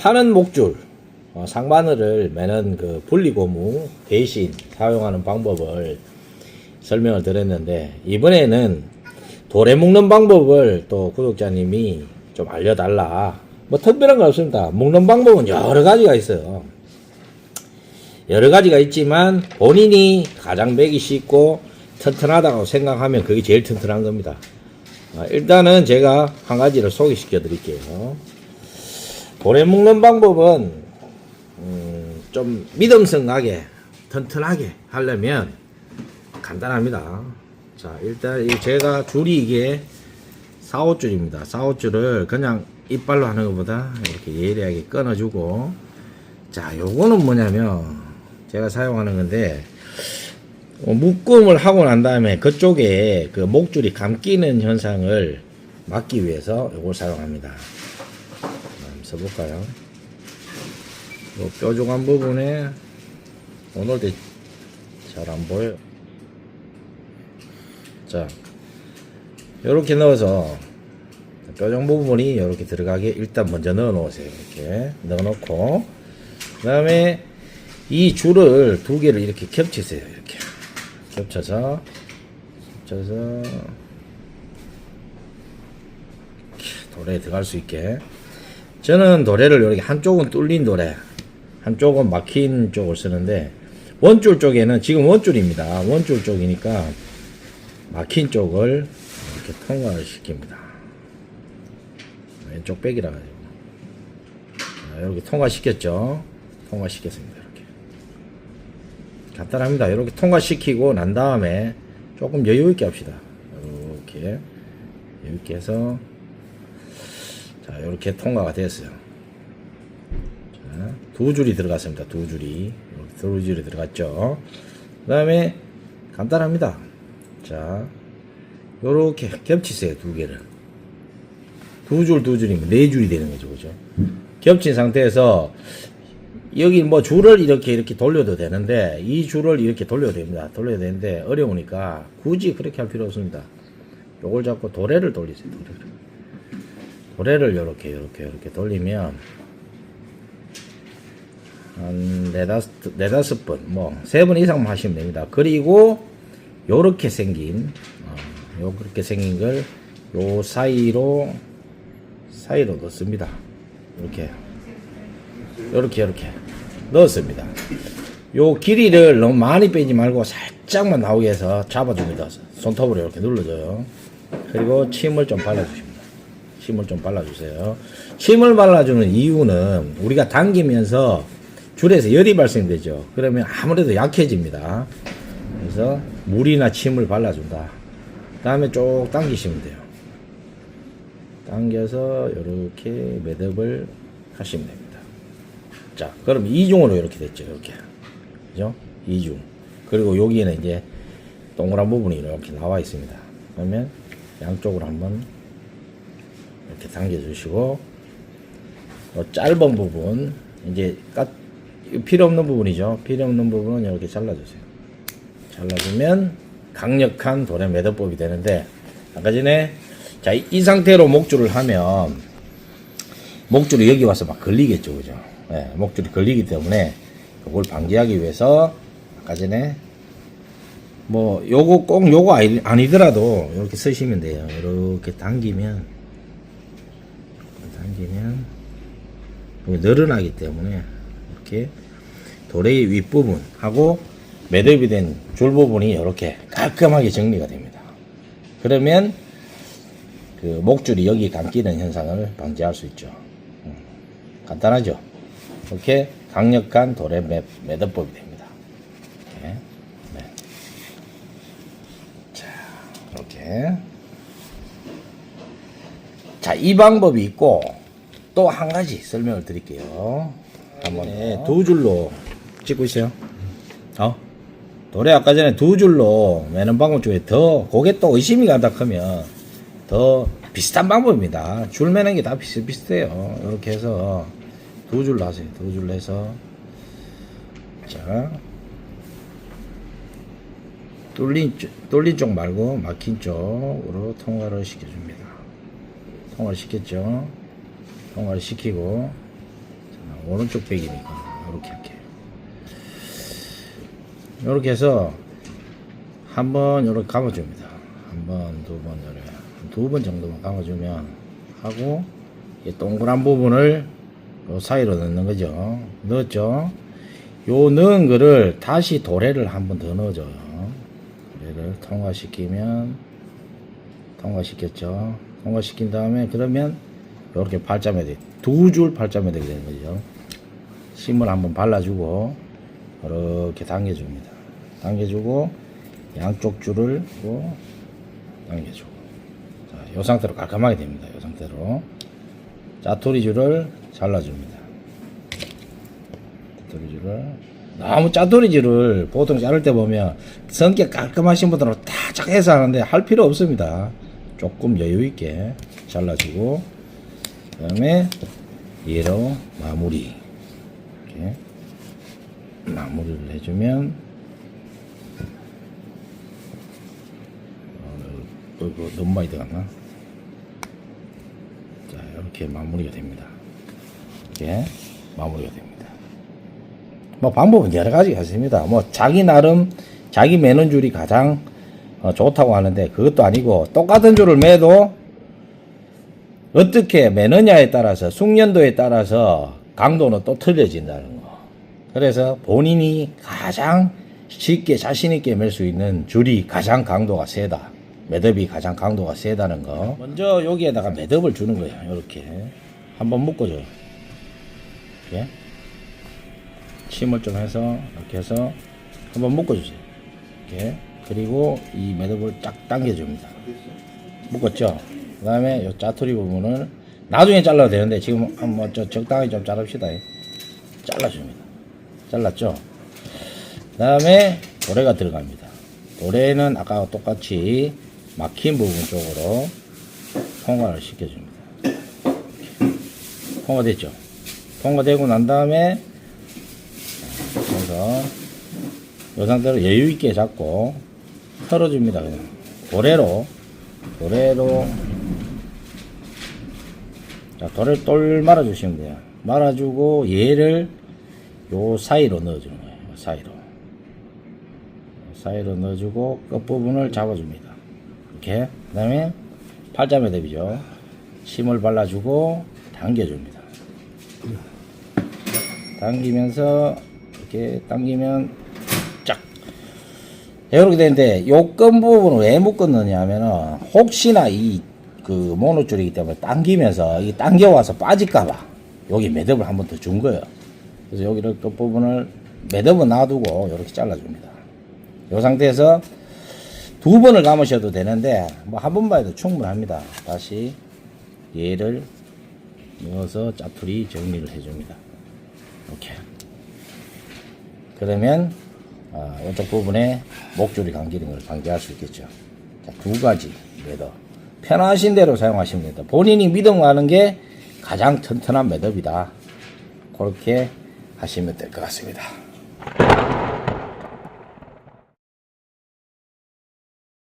파는 목줄, 어, 상바늘을 매는 그 분리고무 대신 사용하는 방법을 설명을 드렸는데 이번에는 도래 묶는 방법을 또 구독자님이 좀 알려달라. 뭐 특별한 거 없습니다. 묶는 방법은 여러 가지가 있어요. 여러 가지가 있지만 본인이 가장 매기 쉽고 튼튼하다고 생각하면 그게 제일 튼튼한 겁니다. 아, 일단은 제가 한 가지를 소개시켜 드릴게요. 도래 묶는 방법은 음, 좀 믿음성하게 튼튼하게 하려면 간단합니다. 자 일단 이 제가 줄이 이게 4, 5줄입니다. 4, 5줄을 그냥 이빨로 하는 것보다 이렇게 예리하게 끊어주고 자 요거는 뭐냐면 제가 사용하는 건데 어, 묶음을 하고 난 다음에 그쪽에 그 목줄이 감기는 현상을 막기 위해서 이걸 사용합니다. 써볼까요? 요 뾰족한 부분에 오늘 잘안 보여. 자, 요렇게 넣어서 뾰족 부분이 이렇게 들어가게 일단 먼저 넣어 놓으세요. 이렇게 넣어 놓고 그 다음에 이 줄을 두 개를 이렇게 겹치세요. 이렇게 겹쳐서 겹쳐서 이렇게 도래에 들어갈 수 있게 저는 도래를 이렇게 한쪽은 뚫린 도래 한쪽은 막힌 쪽을 쓰는데 원줄 쪽에는 지금 원줄입니다. 원줄 쪽이니까 막힌 쪽을 이렇게 통과를 시킵니다. 왼쪽 백이라 가지고 자, 이렇게 통과시켰죠. 통과시켰습니다. 이렇게 간단합니다. 이렇게 통과시키고 난 다음에 조금 여유 있게 합시다. 이렇게 여유 있게 해서 자 이렇게 통과가 됐어요. 자, 두 줄이 들어갔습니다. 두 줄이 두 줄이 들어갔죠. 그 다음에 간단합니다. 자 요렇게 겹치세요 두 개를 두 줄 두 줄이면 네 줄이 되는 거죠 그죠 겹친 상태에서 여기 뭐 줄을 이렇게 이렇게 돌려도 되는데 이 줄을 이렇게 돌려도 됩니다 돌려야 되는데 어려우니까 굳이 그렇게 할 필요 없습니다 요걸 잡고 도래를 돌리세요 도래를 도래를 요렇게 요렇게 요렇게 돌리면 한 네다섯, 네다섯 번, 뭐, 세 번 이상만 하시면 됩니다. 그리고, 요렇게 생긴, 어, 요렇게 생긴 걸, 요 사이로, 사이로 넣습니다. 이렇게. 요렇게, 요렇게. 넣었습니다. 요 길이를 너무 많이 빼지 말고 살짝만 나오게 해서 잡아줍니다. 손톱으로 이렇게 눌러줘요. 그리고 침을 좀 발라주십니다. 침을 좀 발라주세요. 침을 발라주는 이유는 우리가 당기면서 줄에서 열이 발생되죠. 그러면 아무래도 약해집니다. 그래서 물이나 침을 발라준다. 다음에 쭉 당기시면 돼요. 당겨서 이렇게 매듭을 하시면 됩니다. 자, 그럼 이중으로 이렇게 됐죠. 이렇게. 그죠? 이중. 그리고 여기에는 이제 동그란 부분이 이렇게 나와 있습니다. 그러면 양쪽으로 한번 이렇게 당겨주시고, 요 짧은 부분, 이제 까, 필요 없는 부분이죠. 필요 없는 부분은 이렇게 잘라주세요. 잘라주면 강력한 도래 매듭법이 되는데, 아까 전에, 자, 이, 이 상태로 목줄을 하면, 목줄이 여기 와서 막 걸리겠죠. 그죠? 예, 목줄이 걸리기 때문에, 그걸 방지하기 위해서, 아까 전에, 뭐, 요거 꼭 요거 아니, 아니더라도, 이렇게 쓰시면 돼요. 이렇게 당기면, 당기면, 늘어나기 때문에, 이렇게 도래의 윗부분하고 매듭이 된 줄 부분이 이렇게 깔끔하게 정리가 됩니다. 그러면 그 목줄이 여기 감기는 현상을 방지할 수 있죠. 음, 간단하죠? 이렇게 강력한 도래 매, 매듭법이 됩니다. 이렇게. 네. 자, 이렇게. 자, 이 방법이 있고 또 한 가지 설명을 드릴게요. 한번 네, 두 줄로 찍고 있어요. 어? 도래 아까 전에 두 줄로 매는 방법 중에 더 그게 또 의심이 간다 하면 더 비슷한 방법입니다. 줄 매는 게 다 비슷비슷해요. 이렇게 해서 두 줄로 하세요. 두 줄로 해서 자 뚫린 쪽, 뚫린 쪽 말고 막힌 쪽으로 통과를 시켜줍니다. 통과를 시켰죠. 통과를 시키고 오른쪽 백이니까 이렇게 할게요. 이렇게 해서 한번 이렇게 감아줍니다. 한 번, 두 번, 이렇게 두번 정도만 감아주면 하고 이 동그란 부분을 요 사이로 넣는 거죠. 넣었죠. 요 넣은 거를 다시 도래를 한번 더 넣어줘요. 도래를 통과시키면 통과시켰죠. 통과시킨 다음에 그러면 이렇게 발자매 돼. 두줄 발자매 되게 되는 거죠. 심을 한번 발라주고 이렇게 당겨줍니다. 당겨주고 양쪽 줄을 또 당겨주고 자, 이 상태로 깔끔하게 됩니다. 이 상태로 짜투리 줄을 잘라줍니다. 짜투리 줄을 너무 짜투리 줄을 보통 자를 때 보면 성격 깔끔하신 분들은 다 착해서 하는데 할 필요 없습니다. 조금 여유 있게 잘라주고 그 다음에 얘로 마무리 이렇게 마무리를 해주면 어, 이거 너무 많이 들어갔나? 자 이렇게 마무리가 됩니다. 이렇게 마무리가 됩니다. 뭐 방법은 여러 가지가 있습니다. 뭐 자기 나름 자기 매는 줄이 가장 어, 좋다고 하는데 그것도 아니고 똑같은 줄을 매도 어떻게 매느냐에 따라서 숙련도에 따라서 강도는 또 틀려진다는 거. 그래서 본인이 가장 쉽게 자신 있게 맬 수 있는 줄이 가장 강도가 세다. 매듭이 가장 강도가 세다는 거. 먼저 여기에다가 매듭을 주는 거예요. 이렇게 한번 묶어줘요. 이렇게 침을 좀 해서 이렇게 해서 한번 묶어주세요. 이렇게 그리고 이 매듭을 쫙 당겨줍니다. 묶었죠? 그 다음에 요 짜투리 부분을 나중에 잘라도 되는데 지금 한번 저 적당히 좀 자릅시다. 잘라줍니다. 잘랐죠? 그 다음에 도래가 들어갑니다. 도래는 아까와 똑같이 막힌 부분 쪽으로 통과를 시켜줍니다. 통과됐죠? 통과되고 난 다음에 그래서 이 상태로 여유 있게 잡고 털어줍니다. 그냥 도래로 도래로 자 도래를 똘 말아주시면 돼요. 말아주고 얘를 요 사이로 넣어주는 거예요. 요 사이로 사이로 넣어주고 끝 부분을 잡아줍니다. 이렇게 그 다음에 팔자 매듭이죠. 침을 발라주고 당겨줍니다. 당기면서 이렇게 당기면 쫙 이렇게 되는데 요끈 부분을 왜 묶었느냐 하면은 혹시나 이 그 모노줄이기 때문에 당기면서 이 당겨와서 빠질까봐 여기 매듭을 한 번 더 준 거예요. 그래서 여기를 끝 부분을 매듭은 놔두고 이렇게 잘라줍니다. 이 상태에서 두 번을 감으셔도 되는데 뭐 한 번만 해도 충분합니다. 다시 얘를 넣어서 짜투리 정리를 해줍니다. 이렇게. 그러면 어, 이쪽 부분에 목줄이 감기는 걸 방지할 수 있겠죠. 자, 두 가지 매듭. 편하신 대로 사용하시면 됩니다. 본인이 믿음가는 게 가장 튼튼한 매듭이다. 그렇게 하시면 될 것 같습니다.